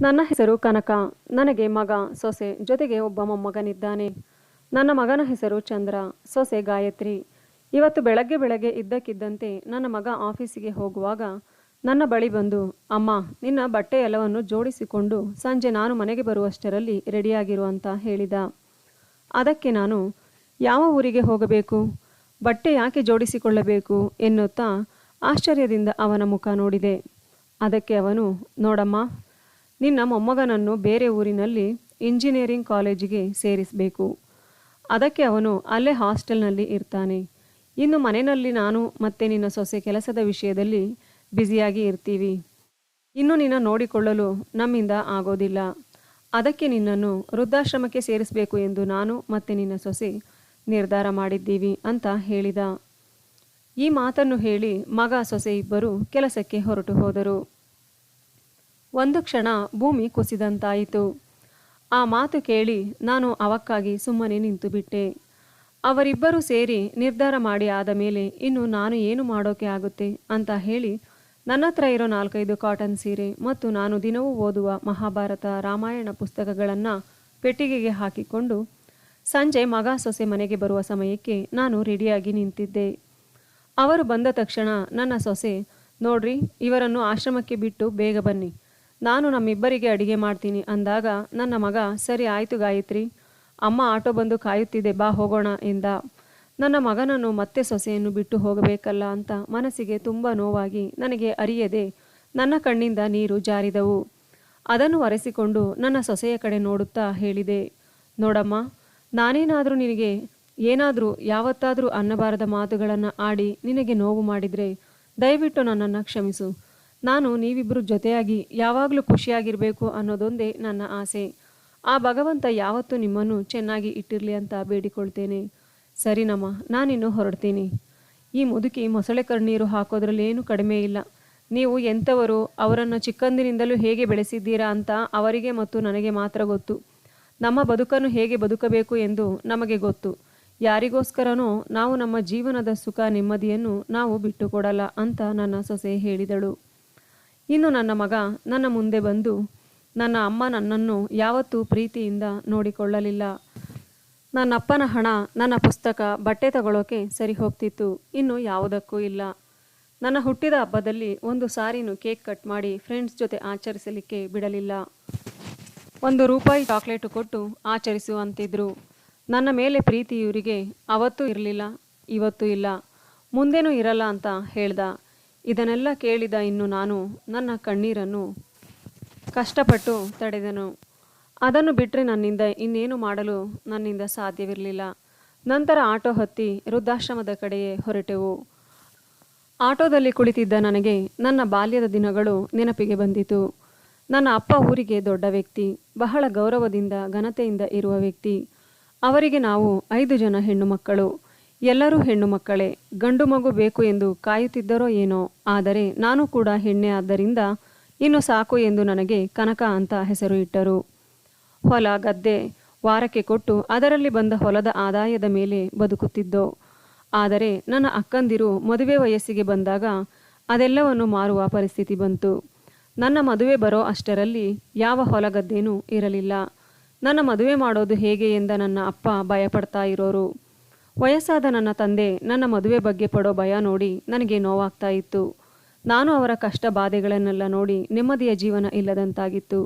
ನನ್ನ ಹೆಸರು ಕನಕ. ನನಗೆ ಮಗ ಸೊಸೆ. ಜೊತೆಗೆ ಒಬ್ಬ ಮೊಮ್ಮಗನಿದ್ದಾನೆ. ನನ್ನ ಮಗನ ಹೆಸರು ಚಂದ್ರ. ಸೊಸೆ ಗಾಯತ್ರಿ. ಇವತ್ತು ಬೆಳಗ್ಗೆ ಬೆಳಗ್ಗೆ ಇದ್ದಕ್ಕಿದ್ದಂತೆ ನನ್ನ ಮಗ ಆಫೀಸಿಗೆ ಹೋಗುವಾಗ ನನ್ನ ಬಳಿ ಬಂದು, ಅಮ್ಮ, ನಿನ್ನ ಬಟ್ಟೆ ಎಲ್ಲವನ್ನು ಜೋಡಿಸಿಕೊಂಡು ಸಂಜೆ ನಾನು ಮನೆಗೆ ಬರುವಷ್ಟರಲ್ಲಿ ರೆಡಿಯಾಗಿರು ಅಂತ ಹೇಳಿದ. ಅದಕ್ಕೆ ನಾನು, ಯಾವ ಊರಿಗೆ ಹೋಗಬೇಕು? ಬಟ್ಟೆ ಯಾಕೆ ಜೋಡಿಸಿಕೊಳ್ಳಬೇಕು? ಎನ್ನುತ್ತಾ ಆಶ್ಚರ್ಯದಿಂದ ಅವನ ಮುಖ ನೋಡಿದೆ. ಅದಕ್ಕೆ ಅವನು, ನೋಡಮ್ಮ ನಿನ್ನ ಮೊಮ್ಮಗನನ್ನು ಬೇರೆ ಊರಿನಲ್ಲಿ ಇಂಜಿನಿಯರಿಂಗ್ ಕಾಲೇಜಿಗೆ ಸೇರಿಸಬೇಕು. ಅದಕ್ಕೆ ಅವನು ಅಲ್ಲೇ ಹಾಸ್ಟೆಲ್ನಲ್ಲಿ ಇರ್ತಾನೆ. ಇನ್ನು ಮನೆಯಲ್ಲಿ ನಾನು ಮತ್ತೆ ನಿನ್ನ ಸೊಸೆ ಕೆಲಸದ ವಿಷಯದಲ್ಲಿ ಬ್ಯುಸಿಯಾಗಿ ಇರ್ತೀವಿ. ಇನ್ನು ನಿನ್ನ ನೋಡಿಕೊಳ್ಳಲು ನಮ್ಮಿಂದ ಆಗೋದಿಲ್ಲ. ಅದಕ್ಕೆ ನಿನ್ನನ್ನು ವೃದ್ಧಾಶ್ರಮಕ್ಕೆ ಸೇರಿಸಬೇಕು ಎಂದು ನಾನು ಮತ್ತೆ ನಿನ್ನ ಸೊಸೆ ನಿರ್ಧಾರ ಮಾಡಿದ್ದೀವಿ ಅಂತ ಹೇಳಿದ. ಈ ಮಾತನ್ನು ಹೇಳಿ ಮಗ ಸೊಸೆ ಇಬ್ಬರು ಕೆಲಸಕ್ಕೆ ಹೊರಟು ಹೋದರು. ಒಂದು ಕ್ಷಣ ಭೂಮಿ ಕುಸಿದಂತಾಯಿತು. ಆ ಮಾತು ಕೇಳಿ ನಾನು ಅವಕ್ಕಾಗಿ ಸುಮ್ಮನೆ ನಿಂತು ಬಿಟ್ಟೆ. ಅವರಿಬ್ಬರು ಸೇರಿ ನಿರ್ಧಾರ ಮಾಡಿ ಆದ ಮೇಲೆ ಇನ್ನು ನಾನು ಏನು ಮಾಡೋಕೆ ಆಗುತ್ತೆ ಅಂತ ಹೇಳಿ ನನ್ನ ಹತ್ರ ಇರೋ ನಾಲ್ಕೈದು ಕಾಟನ್ ಸೀರೆ ಮತ್ತು ನಾನು ದಿನವೂ ಓದುವ ಮಹಾಭಾರತ ರಾಮಾಯಣ ಪುಸ್ತಕಗಳನ್ನು ಪೆಟ್ಟಿಗೆಗೆ ಹಾಕಿಕೊಂಡು ಸಂಜೆ ಮಗ ಸೊಸೆ ಮನೆಗೆ ಬರುವ ಸಮಯಕ್ಕೆ ನಾನು ರೆಡಿಯಾಗಿ ನಿಂತಿದ್ದೆ. ಅವರು ಬಂದ ತಕ್ಷಣ ನನ್ನ ಸೊಸೆ, ನೋಡ್ರಿ, ಇವರನ್ನು ಆಶ್ರಮಕ್ಕೆ ಬಿಟ್ಟು ಬೇಗ ಬನ್ನಿ. ನಾನು ನಮ್ಮಿಬ್ಬರಿಗೆ ಅಡಿಗೆ ಮಾಡ್ತೀನಿ ಅಂದಾಗ ನನ್ನ ಮಗ, ಸರಿ ಆಯಿತು ಗಾಯತ್ರಿ. ಅಮ್ಮ ಆಟೋ ಬಂದು ಕಾಯುತ್ತಿದೆ, ಬಾ ಹೋಗೋಣ ಎಂದ. ನನ್ನ ಮಗನನ್ನು ಮತ್ತೆ ಸೊಸೆಯನ್ನು ಬಿಟ್ಟು ಹೋಗಬೇಕಲ್ಲ ಅಂತ ಮನಸ್ಸಿಗೆ ತುಂಬ ನೋವಾಗಿ ನನಗೆ ಅರಿಯದೆ ನನ್ನ ಕಣ್ಣಿಂದ ನೀರು ಜಾರಿದವು. ಅದನ್ನು ಒರೆಸಿಕೊಂಡು ನನ್ನ ಸೊಸೆಯ ಕಡೆ ನೋಡುತ್ತಾ ಹೇಳಿದೆ, ನೋಡಮ್ಮ, ನಾನೇನಾದರೂ ನಿನಗೆ ಏನಾದರೂ ಯಾವತ್ತಾದರೂ ಅನ್ನಬಾರದ ಮಾತುಗಳನ್ನು ಆಡಿ ನಿನಗೆ ನೋವು ಮಾಡಿದರೆ ದಯವಿಟ್ಟು ನನ್ನನ್ನು ಕ್ಷಮಿಸು. ನಾನು ನೀವಿಬ್ಬರು ಜೊತೆಯಾಗಿ ಯಾವಾಗಲೂ ಖುಷಿಯಾಗಿರಬೇಕು ಅನ್ನೋದೊಂದೇ ನನ್ನ ಆಸೆ. ಆ ಭಗವಂತ ಯಾವತ್ತೂ ನಿಮ್ಮನ್ನು ಚೆನ್ನಾಗಿ ಇಟ್ಟಿರಲಿ ಅಂತ ಬೇಡಿಕೊಳ್ತೇನೆ. ಸರಿನಮ್ಮ ನಾನಿನ್ನು ಹೊರಡ್ತೀನಿ. ಈ ಮುದುಕಿ ಮೊಸಳೆ ಕಣ್ಣೀರು ಹಾಕೋದ್ರಲ್ಲಿ ಏನು ಕಡಿಮೆ ಇಲ್ಲ. ನೀವು ಎಂಥವರು, ಅವರನ್ನು ಚಿಕ್ಕಂದಿನಿಂದಲೂ ಹೇಗೆ ಬೆಳೆಸಿದ್ದೀರಾ ಅಂತ ಅವರಿಗೆ ಮತ್ತು ನನಗೆ ಮಾತ್ರ ಗೊತ್ತು. ನಮ್ಮ ಬದುಕನ್ನು ಹೇಗೆ ಬದುಕಬೇಕು ಎಂದು ನಮಗೆ ಗೊತ್ತು. ಯಾರಿಗೋಸ್ಕರನೋ ನಾವು ನಮ್ಮ ಜೀವನದ ಸುಖ ನೆಮ್ಮದಿಯನ್ನು ನಾವು ಬಿಟ್ಟುಕೊಡಲ್ಲ ಅಂತ ನನ್ನ ಸೊಸೆ ಹೇಳಿದಳು. ಇನ್ನು ನನ್ನ ಮಗ ನನ್ನ ಮುಂದೆ ಬಂದು ನನ್ನ ಅಮ್ಮ ನನ್ನನ್ನು ಯಾವತ್ತೂ ಪ್ರೀತಿಯಿಂದ ನೋಡಿಕೊಳ್ಳಲಿಲ್ಲ. ನನ್ನ ಅಪ್ಪನ ಹಣ, ನನ್ನ ಪುಸ್ತಕ, ಬಟ್ಟೆ ತಗೊಳ್ಳೋಕೆ ಸರಿ ಹೋಗ್ತಿತ್ತು. ಇನ್ನು ಯಾವುದಕ್ಕೂ ಇಲ್ಲ. ನನ್ನ ಹುಟ್ಟಿದ ಹಬ್ಬದಲ್ಲಿ ಒಂದು ಸಾರಿನೂ ಕೇಕ್ ಕಟ್ ಮಾಡಿ ಫ್ರೆಂಡ್ಸ್ ಜೊತೆ ಆಚರಿಸಲಿಕ್ಕೆ ಬಿಡಲಿಲ್ಲ. ಒಂದು ರೂಪಾಯಿ ಚಾಕ್ಲೇಟು ಕೊಟ್ಟು ಆಚರಿಸು ಅಂತಿದ್ರು. ನನ್ನ ಮೇಲೆ ಪ್ರೀತಿ ಇವರಿಗೆ ಅವತ್ತೂ ಇರಲಿಲ್ಲ, ಇವತ್ತೂ ಇಲ್ಲ. ಮುಂದೇನೂ ಇರಲ್ಲ ಅಂತ ಹೇಳ್ದ. ಇದನ್ನೆಲ್ಲ ಕೇಳಿದ ಇನ್ನು ನಾನು ನನ್ನ ಕಣ್ಣೀರನ್ನು ಕಷ್ಟಪಟ್ಟು ತಡೆದೆನು. ಅದನ್ನು ಬಿಟ್ಟರೆ ನನ್ನಿಂದ ಇನ್ನೇನು ಮಾಡಲು ನನ್ನಿಂದ ಸಾಧ್ಯವಿರಲಿಲ್ಲ. ನಂತರ ಆಟೋ ಹತ್ತಿ ವೃದ್ಧಾಶ್ರಮದ ಕಡೆಯೇ ಹೊರಟೆವು. ಆಟೋದಲ್ಲಿ ಕುಳಿತಿದ್ದ ನನಗೆ ನನ್ನ ಬಾಲ್ಯದ ದಿನಗಳು ನೆನಪಿಗೆ ಬಂದಿತು. ನನ್ನ ಅಪ್ಪ ಊರಿಗೆ ದೊಡ್ಡ ವ್ಯಕ್ತಿ, ಬಹಳ ಗೌರವದಿಂದ ಘನತೆಯಿಂದ ಇರುವ ವ್ಯಕ್ತಿ. ಅವರಿಗೆ ನಾವು ಐದು ಜನ ಹೆಣ್ಣು ಮಕ್ಕಳು. ಎಲ್ಲರೂ ಹೆಣ್ಣು ಮಕ್ಕಳೇ, ಗಂಡು ಮಗು ಬೇಕು ಎಂದು ಕಾಯುತ್ತಿದ್ದರೋ ಏನೋ, ಆದರೆ ನಾನು ಕೂಡ ಹೆಣ್ಣೆ ಆದ್ದರಿಂದ ಇನ್ನು ಸಾಕು ಎಂದು ನನಗೆ ಕನಕ ಅಂತ ಹೆಸರು ಇಟ್ಟರು. ಹೊಲ, ಗದ್ದೆ ವಾರಕ್ಕೆ ಕೊಟ್ಟು ಅದರಲ್ಲಿ ಬಂದ ಹೊಲದ ಆದಾಯದ ಮೇಲೆ ಬದುಕುತ್ತಿದ್ದೋ. ಆದರೆ ನನ್ನ ಅಕ್ಕಂದಿರು ಮದುವೆ ವಯಸ್ಸಿಗೆ ಬಂದಾಗ ಅದೆಲ್ಲವನ್ನು ಮಾರುವ ಪರಿಸ್ಥಿತಿ ಬಂತು. ನನ್ನ ಮದುವೆ ಬರೋ ಅಷ್ಟರಲ್ಲಿ ಯಾವ ಹೊಲಗದ್ದೇನೂ ಇರಲಿಲ್ಲ. ನನ್ನ ಮದುವೆ ಮಾಡೋದು ಹೇಗೆ ಎಂದ ನನ್ನ ಅಪ್ಪ ಭಯಪಡ್ತಾ ಇರೋರು. ವಯಸ್ಸಾದ ನನ್ನ ತಂದೆ ನನ್ನ ಮದುವೆ ಬಗ್ಗೆ ಪಡೋ ಭಯ ನೋಡಿ ನನಗೆ ನೋವಾಗ್ತಾ ಇತ್ತು. ನಾನು ಅವರ ಕಷ್ಟ ಬಾಧೆಗಳನ್ನೆಲ್ಲ ನೋಡಿ ನೆಮ್ಮದಿಯ ಜೀವನ ಇಲ್ಲದಂತಾಗಿತ್ತು.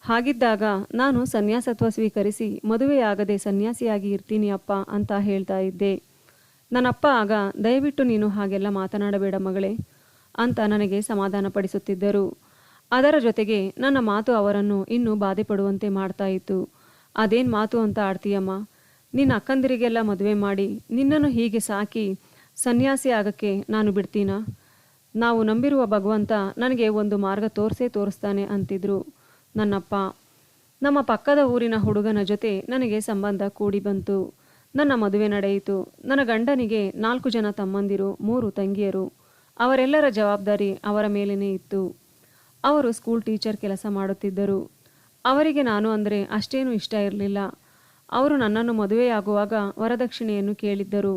ಹಾಗಿದ್ದಾಗ ನಾನು ಸನ್ಯಾಸತ್ವ ಸ್ವೀಕರಿಸಿ ಮದುವೆಯಾಗದೆ ಸನ್ಯಾಸಿಯಾಗಿ ಇರ್ತೀನಿ ಅಪ್ಪ ಅಂತ ಹೇಳ್ತಾ ಇದ್ದೆ. ನನ್ನಪ್ಪ ಆಗ, ದಯವಿಟ್ಟು ನೀನು ಹಾಗೆಲ್ಲ ಮಾತನಾಡಬೇಡ ಮಗಳೇ ಅಂತ ನನಗೆ ಸಮಾಧಾನಪಡಿಸುತ್ತಿದ್ದರು ಅದರ ಜೊತೆಗೆ ನನ್ನ ಮಾತು ಅವರನ್ನು ಇನ್ನೂ ಬಾಧೆ ಪಡುವಂತೆ ಮಾಡ್ತಾ ಇತ್ತು. ಅದೇನು ಮಾತು ಅಂತ ಆಡ್ತೀಯಮ್ಮ. ನಿನ್ನ ಅಕ್ಕಂದಿರಿಗೆಲ್ಲ ಮದುವೆ ಮಾಡಿ ನಿನ್ನನ್ನು ಹೀಗೆ ಸಾಕಿ ಸನ್ಯಾಸಿ ಆಗಕ್ಕೆ ನಾನು ಬಿಡ್ತೀನಾ? ನಾವು ನಂಬಿರುವ ಭಗವಂತ ನನಗೆ ಒಂದು ಮಾರ್ಗ ತೋರಿಸೇ ತೋರಿಸ್ತಾನೆ ಅಂತಿದ್ರು ನನ್ನಪ್ಪ. ನಮ್ಮ ಪಕ್ಕದ ಊರಿನ ಹುಡುಗನ ಜೊತೆ ನನಗೆ ಸಂಬಂಧ ಕೂಡಿ ಬಂತು. ನನ್ನ ಮದುವೆ ನಡೆಯಿತು. ನನ್ನ ಗಂಡನಿಗೆ ನಾಲ್ಕು ಜನ ತಮ್ಮಂದಿರು, ಮೂರು ತಂಗಿಯರು. ಅವರೆಲ್ಲರ ಜವಾಬ್ದಾರಿ ಅವರ ಮೇಲೇನೇ ಇತ್ತು. ಅವರು ಸ್ಕೂಲ್ ಟೀಚರ್ ಕೆಲಸ ಮಾಡುತ್ತಿದ್ದರು. ಅವರಿಗೆ ನಾನು ಅಂದರೆ ಅಷ್ಟೇನೂ ಇಷ್ಟ ಇರಲಿಲ್ಲ. ಅವರು ನನ್ನನ್ನು ಮದುವೆಯಾಗುವಾಗ ವರದಕ್ಷಿಣೆಯನ್ನು ಕೇಳಿದ್ದರು.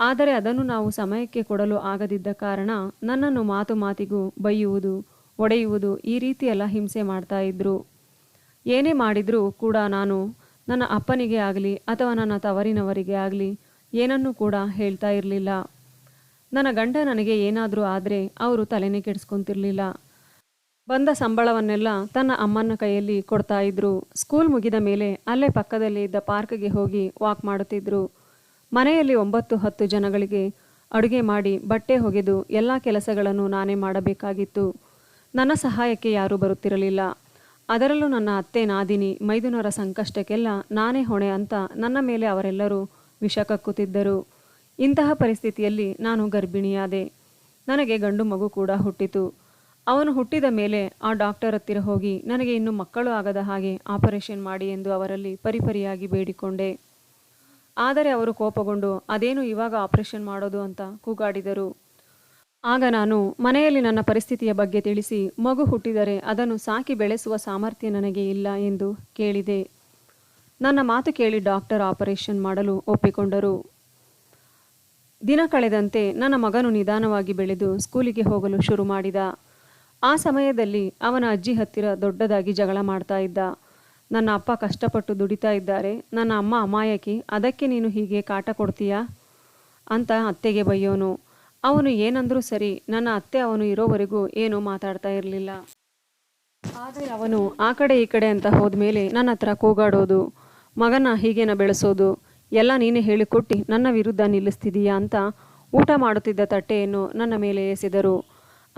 ಆದರೆ ಅದನ್ನು ನಾವು ಸಮಯಕ್ಕೆ ಕೊಡಲು ಆಗದಿದ್ದ ಕಾರಣ ನನ್ನನ್ನು ಮಾತು ಮಾತಿಗೂ ಬೈಯುವುದು, ಒಡೆಯುವುದು ಈ ರೀತಿಯೆಲ್ಲ ಹಿಂಸೆ ಮಾಡ್ತಾ ಇದ್ರು. ಏನೇ ಮಾಡಿದರೂ ಕೂಡ ನಾನು ನನ್ನ ಅಪ್ಪನಿಗೆ ಆಗಲಿ ಅಥವಾ ನನ್ನ ತವರಿನವರಿಗೆ ಆಗಲಿ ಏನನ್ನೂ ಕೂಡ ಹೇಳ್ತಾ ಇರಲಿಲ್ಲ. ನನ್ನ ಗಂಡ ನನಗೆ ಏನಾದರೂ ಆದರೆ ಅವರು ತಲೆನೇ ಕೆಡಿಸ್ಕೊಂತಿರ್ಲಿಲ್ಲ. ಬಂದ ಸಂಬಳವನ್ನೆಲ್ಲ ತನ್ನ ಅಮ್ಮನ ಕೈಯಲ್ಲಿ ಕೊಡ್ತಾ ಇದ್ರು. ಸ್ಕೂಲ್ ಮುಗಿದ ಮೇಲೆ ಅಲ್ಲೇ ಪಕ್ಕದಲ್ಲಿ ಇದ್ದ ಪಾರ್ಕ್ಗೆ ಹೋಗಿ ವಾಕ್ ಮಾಡುತ್ತಿದ್ರು. ಮನೆಯಲ್ಲಿ ಒಂಬತ್ತು ಹತ್ತು ಜನಗಳಿಗೆ ಅಡುಗೆ ಮಾಡಿ ಬಟ್ಟೆ ಒಗೆದು ಎಲ್ಲ ಕೆಲಸಗಳನ್ನು ನಾನೇ ಮಾಡಬೇಕಾಗಿತ್ತು. ನನ್ನ ಸಹಾಯಕ್ಕೆ ಯಾರೂ ಬರುತ್ತಿರಲಿಲ್ಲ. ಅದರಲ್ಲೂ ನನ್ನ ಅತ್ತೆ ನಾದಿನಿ ಮೈದುನರ ಸಂಕಷ್ಟಕ್ಕೆಲ್ಲ ನಾನೇ ಹೊಣೆ ಅಂತ ನನ್ನ ಮೇಲೆ ಅವರೆಲ್ಲರೂ ವಿಷ ಕಕ್ಕುತ್ತಿದ್ದರು. ಇಂತಹ ಪರಿಸ್ಥಿತಿಯಲ್ಲಿ ನಾನು ಗರ್ಭಿಣಿಯಾದೆ. ನನಗೆ ಗಂಡು ಮಗು ಕೂಡ ಹುಟ್ಟಿತು. ಅವನು ಹುಟ್ಟಿದ ಮೇಲೆ ಆ ಡಾಕ್ಟರ್ ಹತ್ತಿರ ಹೋಗಿ, ನನಗೆ ಇನ್ನು ಮಕ್ಕಳು ಆಗದ ಹಾಗೆ ಆಪರೇಷನ್ ಮಾಡಿ ಎಂದು ಅವರಲ್ಲಿ ಪರಿಪರಿಯಾಗಿ ಬೇಡಿಕೊಂಡೆ. ಆದರೆ ಅವರು ಕೋಪಗೊಂಡು, ಅದೇನು ಇವಾಗ ಆಪರೇಷನ್ ಮಾಡೋದು ಅಂತ ಕೂಗಾಡಿದರು. ಆಗ ನಾನು, ಮನೆಯಲ್ಲಿ ನನ್ನ ಪರಿಸ್ಥಿತಿಯ ಬಗ್ಗೆ ತಿಳಿಸಿ, ಮಗು ಹುಟ್ಟಿದರೆ ಅದನ್ನು ಸಾಕಿ ಬೆಳೆಸುವ ಸಾಮರ್ಥ್ಯ ನನಗೆ ಇಲ್ಲ ಎಂದು ಕೇಳಿದೆ. ನನ್ನ ಮಾತು ಕೇಳಿ ಡಾಕ್ಟರ್ ಆಪರೇಷನ್ ಮಾಡಲು ಒಪ್ಪಿಕೊಂಡರು. ದಿನ ಕಳೆದಂತೆ ನನ್ನ ಮಗನು ನಿಧಾನವಾಗಿ ಬೆಳೆದು ಸ್ಕೂಲಿಗೆ ಹೋಗಲು ಶುರು ಮಾಡಿದ. ಆ ಸಮಯದಲ್ಲಿ ಅವನ ಅಜ್ಜಿ ಹತ್ತಿರ ದೊಡ್ಡದಾಗಿ ಜಗಳ ಮಾಡ್ತಾ ಇದ್ದ. ನನ್ನ ಅಪ್ಪ ಕಷ್ಟಪಟ್ಟು ದುಡಿತಾ ಇದ್ದಾರೆ. ನನ್ನ ಅಮ್ಮ ಅಮಾಯಕಿ. ಅದಕ್ಕೆ ನೀನು ಹೀಗೆ ಕಾಟ ಕೊಡ್ತೀಯಾ? ಅಂತ ಅತ್ತೆಗೆ ಬಯ್ಯೋನು ಅವನು ಏನಂದರೂ ಸರಿ, ನನ್ನ ಅತ್ತೆ ಅವನು ಇರೋವರೆಗೂ ಏನೂ ಮಾತಾಡ್ತಾ ಇರಲಿಲ್ಲ. ಆದರೆ ಅವನು ಆ ಕಡೆ ಈ ಕಡೆ ಅಂತ ಹೋದ್ಮೇಲೆ ನನ್ನ ಹತ್ರ ಕೂಗಾಡೋದು, ಮಗನ ಹೀಗೇನ ಬೆಳೆಸೋದು, ಎಲ್ಲ ನೀನೇ ಹೇಳಿಕೊಟ್ಟು ನನ್ನ ವಿರುದ್ಧ ನಿಲ್ಲಿಸ್ತಿದೀಯಾ ಅಂತ ಊಟ ಮಾಡುತ್ತಿದ್ದ ತಟ್ಟೆಯನ್ನು ನನ್ನ ಮೇಲೆ ಎಸೆದರು.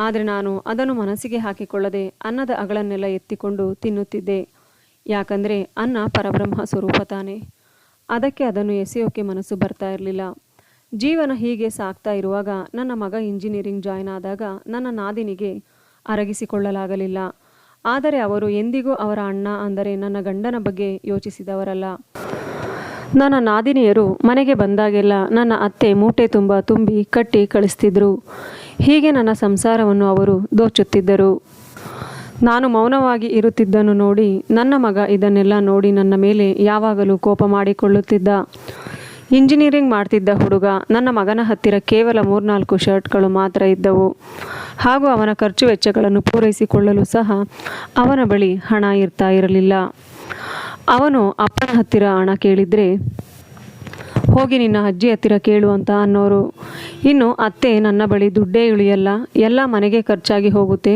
ಆದರೆ ನಾನು ಅದನ್ನು ಮನಸ್ಸಿಗೆ ಹಾಕಿಕೊಳ್ಳದೆ ಅನ್ನದ ಅಗಳನ್ನೆಲ್ಲ ಎತ್ತಿಕೊಂಡು ತಿನ್ನುತ್ತಿದ್ದೆ. ಯಾಕಂದರೆ ಅನ್ನ ಪರಬ್ರಹ್ಮ ಸ್ವರೂಪ ತಾನೆ. ಅದಕ್ಕೆ ಅದನ್ನು ಎಸೆಯೋಕೆ ಮನಸ್ಸು ಬರ್ತಾ ಇರಲಿಲ್ಲ. ಜೀವನ ಹೀಗೆ ಸಾಕ್ತಾ ಇರುವಾಗ ನನ್ನ ಮಗ ಇಂಜಿನಿಯರಿಂಗ್ ಜಾಯ್ನ್ ಆದಾಗ ನನ್ನ ನಾದಿನಿಗೆ ಅರಗಿಸಿಕೊಳ್ಳಲಾಗಲಿಲ್ಲ. ಆದರೆ ಅವರು ಎಂದಿಗೂ ಅವರ ಅಣ್ಣ ಅಂದರೆ ನನ್ನ ಗಂಡನ ಬಗ್ಗೆ ಯೋಚಿಸಿದವರಲ್ಲ. ನನ್ನ ನಾದಿನಿಯರು ಮನೆಗೆ ಬಂದಾಗೆಲ್ಲ ನನ್ನ ಅತ್ತೆ ಮೂಟೆ ತುಂಬ ತುಂಬಿ ಕಟ್ಟಿ ಕಳಿಸ್ತಿದ್ರು. ಹೀಗೆ ನನ್ನ ಸಂಸಾರವನ್ನು ಅವರು ದೋಚುತ್ತಿದ್ದರು. ನಾನು ಮೌನವಾಗಿ ಇರುತ್ತಿದ್ದನ್ನು ನೋಡಿ ನನ್ನ ಮಗ ಇದನ್ನೆಲ್ಲ ನೋಡಿ ನನ್ನ ಮೇಲೆ ಯಾವಾಗಲೂ ಕೋಪ ಮಾಡಿಕೊಳ್ಳುತ್ತಿದ್ದ. ಇಂಜಿನಿಯರಿಂಗ್ ಮಾಡ್ತಿದ್ದ ಹುಡುಗ ನನ್ನ ಮಗನ ಹತ್ತಿರ ಕೇವಲ ಮೂರ್ನಾಲ್ಕು ಶರ್ಟ್ಗಳು ಮಾತ್ರ ಇದ್ದವು. ಹಾಗೂ ಅವನ ಖರ್ಚು ವೆಚ್ಚಗಳನ್ನು ಪೂರೈಸಿಕೊಳ್ಳಲು ಸಹ ಅವನ ಬಳಿ ಹಣ ಇರ್ತಾ ಇರಲಿಲ್ಲ. ಅವನು ಅಪ್ಪನ ಹತ್ತಿರ ಹಣ ಕೇಳಿದರೆ, ಹೋಗಿ ನಿನ್ನ ಅಜ್ಜಿ ಹತ್ತಿರ ಕೇಳು ಅಂತ ಅನ್ನೋರು. ಇನ್ನು ಅತ್ತೆ ನನ್ನ ಬಳಿ ದುಡ್ಡೇ ಇಳಿಯಲ್ಲ, ಎಲ್ಲ ಮನೆಗೆ ಖರ್ಚಾಗಿ ಹೋಗುತ್ತೆ.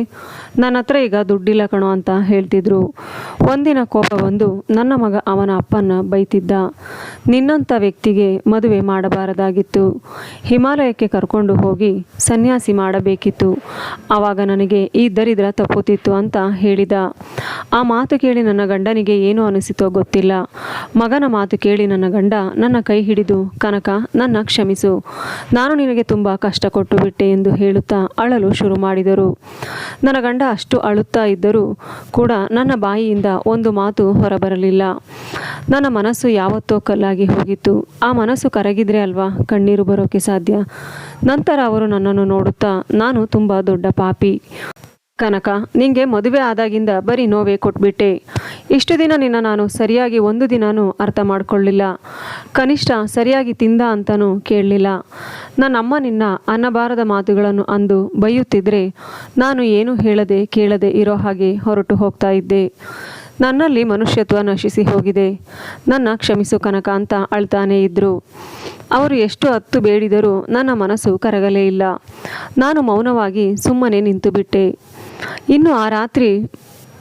ನನ್ನ ಹತ್ರ ಈಗ ದುಡ್ಡಿಲ್ಲ ಕಣೋ ಅಂತ ಹೇಳ್ತಿದ್ರು. ಒಂದಿನ ಕೋಪ ಬಂದು ನನ್ನ ಮಗ ಅವನ ಅಪ್ಪನ ಬೈತಿದ್ದ. ನಿನ್ನಂಥ ವ್ಯಕ್ತಿಗೆ ಮದುವೆ ಮಾಡಬಾರದಾಗಿತ್ತು. ಹಿಮಾಲಯಕ್ಕೆ ಕರ್ಕೊಂಡು ಹೋಗಿ ಸನ್ಯಾಸಿ ಮಾಡಬೇಕಿತ್ತು. ಆವಾಗ ನನಗೆ ಈ ದರಿದ್ರ ತಪ್ಪುತ್ತಿತ್ತು ಅಂತ ಹೇಳಿದ. ಆ ಮಾತು ಕೇಳಿ ನನ್ನ ಗಂಡನಿಗೆ ಏನು ಅನಿಸಿತೋ ಗೊತ್ತಿಲ್ಲ. ಮಗನ ಮಾತು ಕೇಳಿ ನನ್ನ ಗಂಡ ನನ್ನ ಕೈ ಹಿಡಿದು, ಕನಕ, ನನ್ನ ಕ್ಷಮಿಸು. ನಾನು ನಿನಗೆ ತುಂಬ ಕಷ್ಟ ಕೊಟ್ಟು ಬಿಟ್ಟೆ ಎಂದು ಹೇಳುತ್ತಾ ಅಳಲು ಶುರು ಮಾಡಿದರು. ನನ್ನ ಗಂಡ ಅಷ್ಟು ಅಳುತ್ತಾ ಇದ್ದರೂ ಕೂಡ ನನ್ನ ಬಾಯಿಯಿಂದ ಒಂದು ಮಾತು ಹೊರಬರಲಿಲ್ಲ. ನನ್ನ ಮನಸ್ಸು ಯಾವತ್ತೋ ಕಲ್ಲಾಗಿ ಹೋಗಿತ್ತು. ಆ ಮನಸ್ಸು ಕರಗಿದ್ರೆ ಅಲ್ವಾ ಕಣ್ಣೀರು ಬರೋಕೆ ಸಾಧ್ಯ? ನಂತರ ಅವರು ನನ್ನನ್ನು ನೋಡುತ್ತಾ, ನಾನು ತುಂಬ ದೊಡ್ಡ ಪಾಪಿ. ಕನಕ, ನಿಂಗೆ ಮದುವೆ ಆದಾಗಿಂದ ಬರೀ ನೋವೇ ಕೊಟ್ಬಿಟ್ಟೆ. ಇಷ್ಟು ದಿನ ನಿನ್ನ ನಾನು ಸರಿಯಾಗಿ ಒಂದು ದಿನನೂ ಅರ್ಥ ಮಾಡಿಕೊಳ್ಳಿಲ್ಲ. ಕನಿಷ್ಠ ಸರಿಯಾಗಿ ತಿಂದ ಅಂತನೂ ಕೇಳಲಿಲ್ಲ. ನನ್ನಮ್ಮ ನಿನ್ನ ಅನ್ನಬಾರದ ಮಾತುಗಳನ್ನು ಅಂದು ಬೈಯುತ್ತಿದ್ರೆ ನಾನು ಏನು ಹೇಳದೆ ಕೇಳದೆ ಇರೋ ಹಾಗೆ ಹೊರಟು ಹೋಗ್ತಾ ಇದ್ದೆ. ನನ್ನಲ್ಲಿ ಮನುಷ್ಯತ್ವ ನಶಿಸಿ ಹೋಗಿದೆ. ನನ್ನ ಕ್ಷಮಿಸು ಕನಕ ಅಂತ ಅಳ್ತಾನೇ ಇದ್ದರು ಅವರು ಎಷ್ಟು ಹತ್ತು ಬೇಡಿದರೂ ನನ್ನ ಮನಸ್ಸು ಕರಗಲೇ ಇಲ್ಲ. ನಾನು ಮೌನವಾಗಿ ಸುಮ್ಮನೆ ನಿಂತು ಬಿಟ್ಟೆ ಇನ್ನು ಆ ರಾತ್ರಿ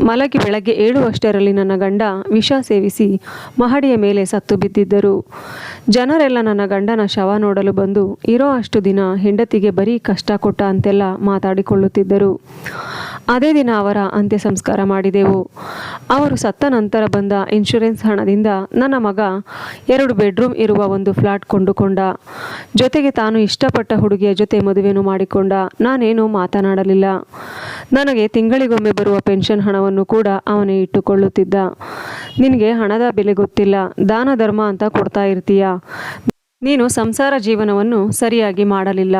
ಮಲಗಿ ಬೆಳಗ್ಗೆ ಏಳುವಷ್ಟರಲ್ಲಿ ನನ್ನ ಗಂಡ ವಿಷ ಸೇವಿಸಿ ಮಹಡಿಯ ಮೇಲೆ ಸತ್ತು ಬಿದ್ದಿದ್ದರು. ಜನರೆಲ್ಲ ನನ್ನ ಗಂಡನ ಶವ ನೋಡಲು ಬಂದು, ಇರೋ ಅಷ್ಟು ದಿನ ಹೆಂಡತಿಗೆ ಬರೀ ಕಷ್ಟ ಕೊಟ್ಟ ಅಂತೆಲ್ಲ ಮಾತಾಡಿಕೊಳ್ಳುತ್ತಿದ್ದರು. ಅದೇ ದಿನ ಅವರ ಅಂತ್ಯ ಸಂಸ್ಕಾರ ಮಾಡಿದೆವು. ಅವರು ಸತ್ತ ನಂತರ ಬಂದ ಇನ್ಶೂರೆನ್ಸ್ ಹಣದಿಂದ ನನ್ನ ಮಗ ಎರಡು ಬೆಡ್ರೂಮ್ ಇರುವ ಒಂದು ಫ್ಲಾಟ್ ಕೊಂಡುಕೊಂಡ. ಜೊತೆಗೆ ತಾನು ಇಷ್ಟಪಟ್ಟ ಹುಡುಗಿಯ ಜೊತೆ ಮದುವೆಯನ್ನು ಮಾಡಿಕೊಂಡ. ನಾನೇನು ಮಾತನಾಡಲಿಲ್ಲ. ನನಗೆ ತಿಂಗಳಿಗೊಮ್ಮೆ ಬರುವ ಪೆನ್ಷನ್ ಹಣವನ್ನು ಕೂಡ ಅವನೇ ಇಟ್ಟುಕೊಳ್ಳುತ್ತಿದ್ದ. ನಿನಗೆ ಹಣದ ಬೆಲೆ ಗೊತ್ತಿಲ್ಲ. ದಾನ ಧರ್ಮ ಅಂತ ಕೊಡ್ತಾ ಇರ್ತೀಯ. ನೀನು ಸಂಸಾರ ಜೀವನವನ್ನು ಸರಿಯಾಗಿ ಮಾಡಲಿಲ್ಲ.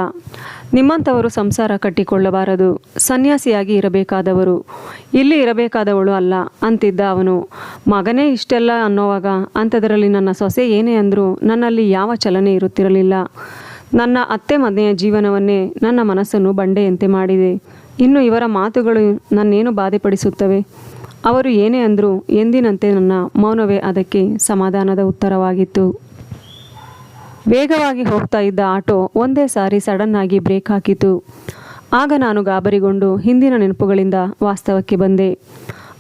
ನಿಮ್ಮಂಥವರು ಸಂಸಾರ ಕಟ್ಟಿಕೊಳ್ಳಬಾರದು. ಸನ್ಯಾಸಿಯಾಗಿ ಇರಬೇಕಾದವರು. ಇಲ್ಲಿ ಇರಬೇಕಾದವಳು ಅಲ್ಲ, ಅಂತಿದ್ದ ಅವನು. ಮಗನೇ ಇಷ್ಟೆಲ್ಲ ಅನ್ನೋವಾಗ ಅಂಥದರಲ್ಲಿ ನನ್ನ ಸೊಸೆ ಏನೇ ಅಂದರೂ ನನ್ನಲ್ಲಿ ಯಾವ ಚಲನೆ ಇರುತ್ತಿರಲಿಲ್ಲ. ನನ್ನ ಅತ್ತೆ ಮನೆಯ ಜೀವನವನ್ನೇ ನನ್ನ ಮನಸ್ಸನ್ನು ಬಂಡೆಯಂತೆ ಮಾಡಿದೆ. ಇನ್ನು ಇವರ ಮಾತುಗಳು ನನ್ನೇನು ಬಾಧೆಪಡಿಸುತ್ತವೆ? ಅವರು ಏನೇ ಅಂದರೂ ಎಂದಿನಂತೆ ನನ್ನ ಮೌನವೇ ಅದಕ್ಕೆ ಸಮಾಧಾನದ ಉತ್ತರವಾಗಿತ್ತು. ವೇಗವಾಗಿ ಹೋಗ್ತಾ ಇದ್ದ ಆಟೋ ಒಂದೇ ಸಾರಿ ಸಡನ್ ಆಗಿ ಬ್ರೇಕ್ ಹಾಕಿತು. ಆಗ ನಾನು ಗಾಬರಿಗೊಂಡು ಹಿಂದಿನ ನೆನಪುಗಳಿಂದ ವಾಸ್ತವಕ್ಕೆ ಬಂದೆ.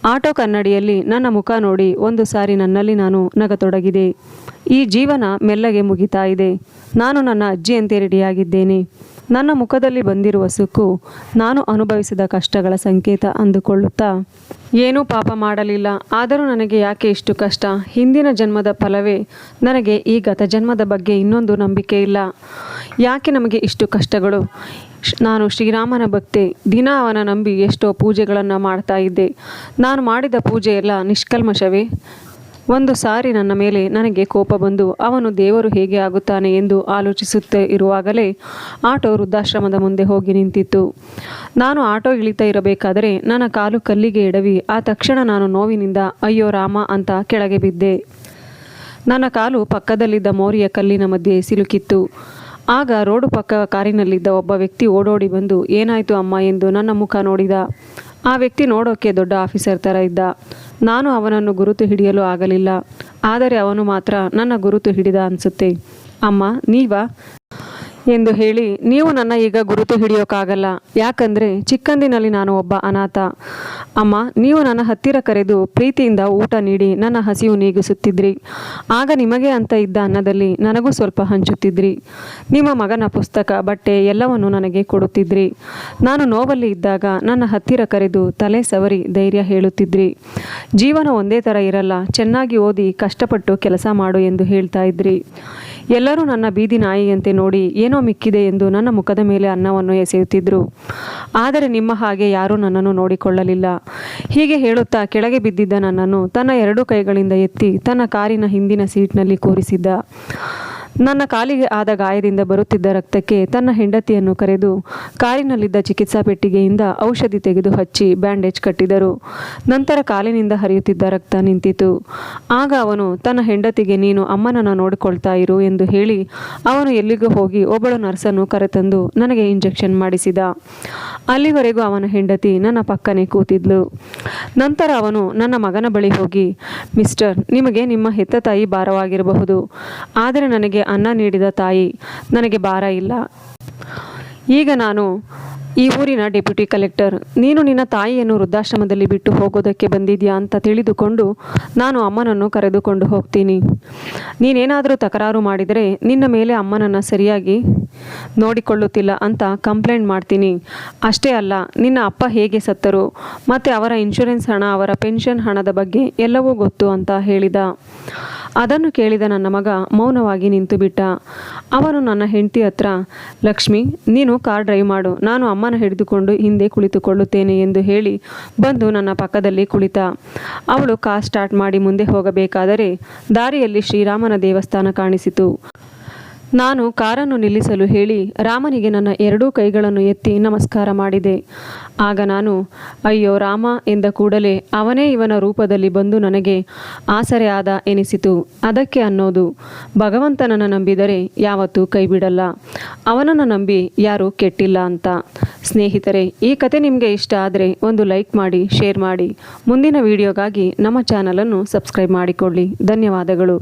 ಆಟೋ ಕನ್ನಡಿಯಲ್ಲಿ ನನ್ನ ಮುಖ ನೋಡಿ ಒಂದು ಸಾರಿ ನನ್ನಲ್ಲಿ ನಾನು ನಗತೊಡಗಿದೆ. ಈ ಜೀವನ ಮೆಲ್ಲಗೆ ಮುಗಿತಾ ಇದೆ. ನಾನು ನನ್ನ ಅಜ್ಜಿಯಂತೆ ರೆಡಿಯಾಗಿದ್ದೇನೆ. ನನ್ನ ಮುಖದಲ್ಲಿ ಬಂದಿರುವ ಸುಕ್ಕು ನಾನು ಅನುಭವಿಸಿದ ಕಷ್ಟಗಳ ಸಂಕೇತ ಅಂದುಕೊಳ್ಳುತ್ತಾ ಏನೂ ಪಾಪ ಮಾಡಲಿಲ್ಲ. ಆದರೂ ನನಗೆ ಯಾಕೆ ಇಷ್ಟು ಕಷ್ಟ? ಹಿಂದಿನ ಜನ್ಮದ ಫಲವೇ? ನನಗೆ ಈ ಗತ ಜನ್ಮದ ಬಗ್ಗೆ ಇನ್ನೊಂದು ನಂಬಿಕೆ ಇಲ್ಲ. ಯಾಕೆ ನಮಗೆ ಇಷ್ಟು ಕಷ್ಟಗಳು? ನಾನು ಶ್ರೀರಾಮನ ಭಕ್ತೆ. ದಿನ ಅವನ ನಂಬಿ ಎಷ್ಟೋ ಪೂಜೆಗಳನ್ನು ಮಾಡ್ತಾ ಇದ್ದೆ. ನಾನು ಮಾಡಿದ ಪೂಜೆ ಎಲ್ಲ ನಿಷ್ಕಲ್ಮಶವೇ? ಒಂದು ಸಾರಿ ನನ್ನ ಮೇಲೆ ನನಗೆ ಕೋಪ ಬಂದು ಅವನು ದೇವರು ಹೇಗೆ ಆಗುತ್ತಾನೆ ಎಂದು ಆಲೋಚಿಸುತ್ತಾ ಇರುವಾಗಲೇ ಆಟೋ ವೃದ್ಧಾಶ್ರಮದ ಮುಂದೆ ಹೋಗಿ ನಿಂತಿತ್ತು. ನಾನು ಆಟೋ ಇಳಿತಾ ಇರಬೇಕಾದರೆ ನನ್ನ ಕಾಲು ಕಲ್ಲಿಗೆ ಎಡವಿ, ಆ ತಕ್ಷಣ ನಾನು ನೋವಿನಿಂದ, ಅಯ್ಯೋ ರಾಮ ಅಂತ ಕೆಳಗೆ ಬಿದ್ದೆ. ನನ್ನ ಕಾಲು ಪಕ್ಕದಲ್ಲಿದ್ದ ಮೋರಿಯ ಕಲ್ಲಿನ ಮಧ್ಯೆ ಸಿಲುಕಿತ್ತು. ಆಗ ರೋಡು ಪಕ್ಕ ಕಾರಿನಲ್ಲಿದ್ದ ಒಬ್ಬ ವ್ಯಕ್ತಿ ಓಡೋಡಿ ಬಂದು, ಏನಾಯಿತು ಅಮ್ಮ ಎಂದು ನನ್ನ ಮುಖ ನೋಡಿದ. ಆ ವ್ಯಕ್ತಿ ನೋಡೋಕೆ ದೊಡ್ಡ ಆಫೀಸರ್ ಥರ ಇದ್ದ. ನಾನು ಅವನನ್ನು ಗುರುತು ಹಿಡಿಯಲು ಆಗಲಿಲ್ಲ. ಆದರೆ ಅವನು ಮಾತ್ರ ನನ್ನ ಗುರುತು ಹಿಡಿದ ಅನಿಸುತ್ತೆ. ಅಮ್ಮ, ನೀವಾ? ಎಂದು ಹೇಳಿ, ನೀವು ನನ್ನ ಈಗ ಗುರುತು ಹಿಡಿಯೋಕ್ಕಾಗಲ್ಲ ಯಾಕಂದರೆ ಚಿಕ್ಕಂದಿನಲ್ಲಿ ನಾನು ಒಬ್ಬ ಅನಾಥ. ಅಮ್ಮ, ನೀವು ನನ್ನ ಹತ್ತಿರ ಕರೆದು ಪ್ರೀತಿಯಿಂದ ಊಟ ನೀಡಿ ನನ್ನ ಹಸಿವು ನೀಗಿಸುತ್ತಿದ್ರಿ. ಆಗ ನಿಮಗೆ ಅಂತ ಇದ್ದ ಅನ್ನದಲ್ಲಿ ನನಗೂ ಸ್ವಲ್ಪ ಹಂಚುತ್ತಿದ್ರಿ. ನಿಮ್ಮ ಮಗನ ಪುಸ್ತಕ, ಬಟ್ಟೆ ಎಲ್ಲವನ್ನು ನನಗೆ ಕೊಡುತ್ತಿದ್ರಿ. ನಾನು ನೋವಲ್ಲಿ ಇದ್ದಾಗ ನನ್ನ ಹತ್ತಿರ ಕರೆದು ತಲೆ ಸವರಿ ಧೈರ್ಯ ಹೇಳುತ್ತಿದ್ರಿ. ಜೀವನ ಒಂದೇ ಥರ ಇರಲ್ಲ. ಚೆನ್ನಾಗಿ ಓದಿ ಕಷ್ಟಪಟ್ಟು ಕೆಲಸ ಮಾಡು ಎಂದು ಹೇಳ್ತಾ ಇದ್ರಿ. ಎಲ್ಲರೂ ನನ್ನ ಬೀದಿ ನಾಯಿಯಂತೆ ನೋಡಿ ಏನೋ ಮಿಕ್ಕಿದೆ ಎಂದು ನನ್ನ ಮುಖದ ಮೇಲೆ ಅನ್ನವನ್ನು ಎಸೆಯುತ್ತಿದ್ದರು ಆದರೆ ನಿಮ್ಮ ಹಾಗೆ ಯಾರೂ ನನ್ನನ್ನು ನೋಡಿಕೊಳ್ಳಲಿಲ್ಲ. ಹೀಗೆ ಹೇಳುತ್ತಾ ಕೆಳಗೆ ಬಿದ್ದಿದ್ದ ನನ್ನನ್ನು ತನ್ನ ಎರಡು ಕೈಗಳಿಂದ ಎತ್ತಿ ತನ್ನ ಕಾರಿನ ಹಿಂದಿನ ಸೀಟ್ನಲ್ಲಿ ಕೂರಿಸಿದ್ದ. ನನ್ನ ಕಾಲಿಗೆ ಆದ ಗಾಯದಿಂದ ಬರುತ್ತಿದ್ದ ರಕ್ತಕ್ಕೆ ತನ್ನ ಹೆಂಡತಿಯನ್ನು ಕರೆದು ಕಾರಿನಲ್ಲಿದ್ದ ಚಿಕಿತ್ಸಾ ಪೆಟ್ಟಿಗೆಯಿಂದ ಔಷಧಿ ತೆಗೆದು ಹಚ್ಚಿ ಬ್ಯಾಂಡೇಜ್ ಕಟ್ಟಿದರು. ನಂತರ ಕಾಲಿನಿಂದ ಹರಿಯುತ್ತಿದ್ದ ರಕ್ತ ನಿಂತಿತು. ಆಗ ಅವನು, ತನ್ನ ಹೆಂಡತಿಗೆ ನೀನು ಅಮ್ಮನನ್ನು ನೋಡಿಕೊಳ್ತಾ ಇರು ಎಂದು ಹೇಳಿ ಅವನು ಎಲ್ಲಿಗೂ ಹೋಗಿ ಒಬ್ಬಳು ನರ್ಸನ್ನು ಕರೆತಂದು ನನಗೆ ಇಂಜೆಕ್ಷನ್ ಮಾಡಿಸಿದ. ಅಲ್ಲಿವರೆಗೂ ಅವನ ಹೆಂಡತಿ ನನ್ನ ಪಕ್ಕನೆ ಕೂತಿದ್ಲು. ನಂತರ ಅವನು, ನನ್ನ ಮಗನ ಬಳಿ ಹೋಗಿ, ಮಿಸ್ಟರ್, ನಿಮಗೆ ನಿಮ್ಮ ಹೆತ್ತ ತಾಯಿ ಭಾರವಾಗಿರಬಹುದು. ಆದರೆ ನನಗೆ ಅನ್ನ ನೀಡಿದ ತಾಯಿ, ನನಗೆ ಭಾರ ಇಲ್ಲ. ಈಗ ನಾನು ಈ ಊರಿನ ಡೆಪ್ಯೂಟಿ ಕಲೆಕ್ಟರ್. ನೀನು ನಿನ್ನ ತಾಯಿಯನ್ನು ವೃದ್ಧಾಶ್ರಮದಲ್ಲಿ ಬಿಟ್ಟು ಹೋಗೋದಕ್ಕೆ ಬಂದಿದ್ಯಾ ಅಂತ ತಿಳಿದುಕೊಂಡು ನಾನು ಅಮ್ಮನನ್ನು ಕರೆದುಕೊಂಡು ಹೋಗ್ತೀನಿ. ನೀನೇನಾದರೂ ತಕರಾರು ಮಾಡಿದರೆ ನಿನ್ನ ಮೇಲೆ ಅಮ್ಮನನ್ನು ಸರಿಯಾಗಿ ನೋಡಿಕೊಳ್ಳುತ್ತಿಲ್ಲ ಅಂತ ಕಂಪ್ಲೇಂಟ್ ಮಾಡ್ತೀನಿ. ಅಷ್ಟೇ ಅಲ್ಲ, ನಿನ್ನ ಅಪ್ಪ ಹೇಗೆ ಸತ್ತರು, ಮತ್ತು ಅವರ ಇನ್ಶೂರೆನ್ಸ್ ಹಣ, ಅವರ ಪೆನ್ಷನ್ ಹಣದ ಬಗ್ಗೆ ಎಲ್ಲವೂ ಗೊತ್ತು ಅಂತ ಹೇಳಿದ. ಅದನ್ನು ಕೇಳಿದ ನನ್ನ ಮಗ ಮೌನವಾಗಿ ನಿಂತು ಬಿಟ್ಟ. ಅವನು ನನ್ನ ಹೆಂಡತಿ ಹತ್ರ, ಲಕ್ಷ್ಮಿ, ನೀನು ಕಾರ್ ಡ್ರೈವ್ ಮಾಡು. ನಾನು ಅಮ್ಮನ ಹಿಡಿದುಕೊಂಡು ಹಿಂದೆ ಕುಳಿತುಕೊಳ್ಳುತ್ತೇನೆ ಎಂದು ಹೇಳಿ ಬಂದು ನನ್ನ ಪಕ್ಕದಲ್ಲಿ ಕುಳಿತ. ಅವಳು ಕಾರ್ ಸ್ಟಾರ್ಟ್ ಮಾಡಿ ಮುಂದೆ ಹೋಗಬೇಕಾದರೆ ದಾರಿಯಲ್ಲಿ ಶ್ರೀರಾಮನ ದೇವಸ್ಥಾನ ಕಾಣಿಸಿತು. ನಾನು ಕಾರನ್ನು ನಿಲ್ಲಿಸಲು ಹೇಳಿ ರಾಮನಿಗೆ ನನ್ನ ಎರಡೂ ಕೈಗಳನ್ನು ಎತ್ತಿ ನಮಸ್ಕಾರ ಮಾಡಿದೆ. ಆಗ ನಾನು, ಅಯ್ಯೋ ರಾಮ ಎಂದ ಕೂಡಲೇ ಅವನೇ ಇವನ ರೂಪದಲ್ಲಿ ಬಂದು ನನಗೆ ಆಸರೆ ಆದ ಎನಿಸಿತು. ಅದಕ್ಕೆ ಅನ್ನೋದು, ಭಗವಂತನನ್ನು ನಂಬಿದರೆ ಯಾವತ್ತೂ ಕೈಬಿಡಲ್ಲ. ಅವನನ್ನು ನಂಬಿ ಯಾರೂ ಕೆಟ್ಟಿಲ್ಲ ಅಂತ. ಸ್ನೇಹಿತರೆ, ಈ ಕತೆ ನಿಮಗೆ ಇಷ್ಟ ಆದರೆ ಒಂದು ಲೈಕ್ ಮಾಡಿ, ಶೇರ್ ಮಾಡಿ. ಮುಂದಿನ ವಿಡಿಯೋಗಾಗಿ ನಮ್ಮ ಚಾನಲನ್ನು ಸಬ್ಸ್ಕ್ರೈಬ್ ಮಾಡಿಕೊಳ್ಳಿ. ಧನ್ಯವಾದಗಳು.